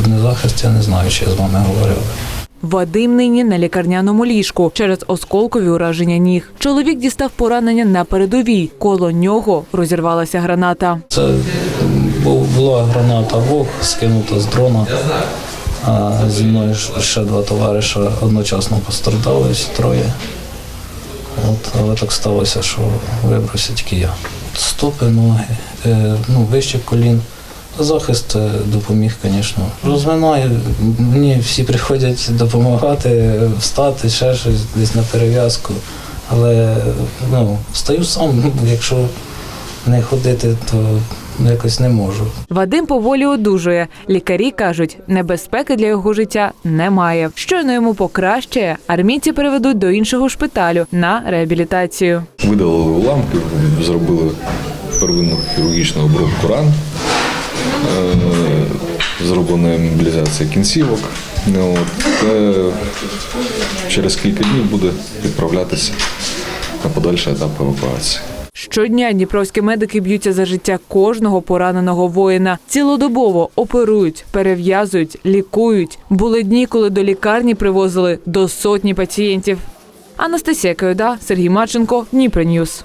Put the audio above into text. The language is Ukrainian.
не захист, я не знаю, чи я з вами говорив. Вадим нині на лікарняному ліжку через осколкові ураження ніг. Чоловік дістав поранення на передовій. Коло нього розірвалася граната. Це була граната ВОГ, скинута з дрона. А зі мною ще два товариша одночасно постраждали, троє. От, але так сталося, що вибрався тільки я. Стопи, ноги, е, ну, вище колін. Захист е, допоміг, звісно. Розминаю, мені всі приходять допомагати, встати, ще щось десь на перев'язку. Але ну, стаю сам, якщо не ходити, то якось не можу. Вадим поволі одужує. Лікарі кажуть, небезпеки для його життя немає. Щойно йому покращає, армійці переведуть до іншого шпиталю на реабілітацію. Видалили уламки, зробили первинну хірургічну обробку ран, зроблена мобілізація кінцівок. Ну, От, е, через кілька днів буде відправлятися на подальший етап евакуації. Щодня дніпровські медики б'ються за життя кожного пораненого воїна. Цілодобово оперують, перев'язують, лікують. Були дні, коли до лікарні привозили до сотні пацієнтів. Анастасія Кайода, Сергій Марченко, Дніпро Ньюс.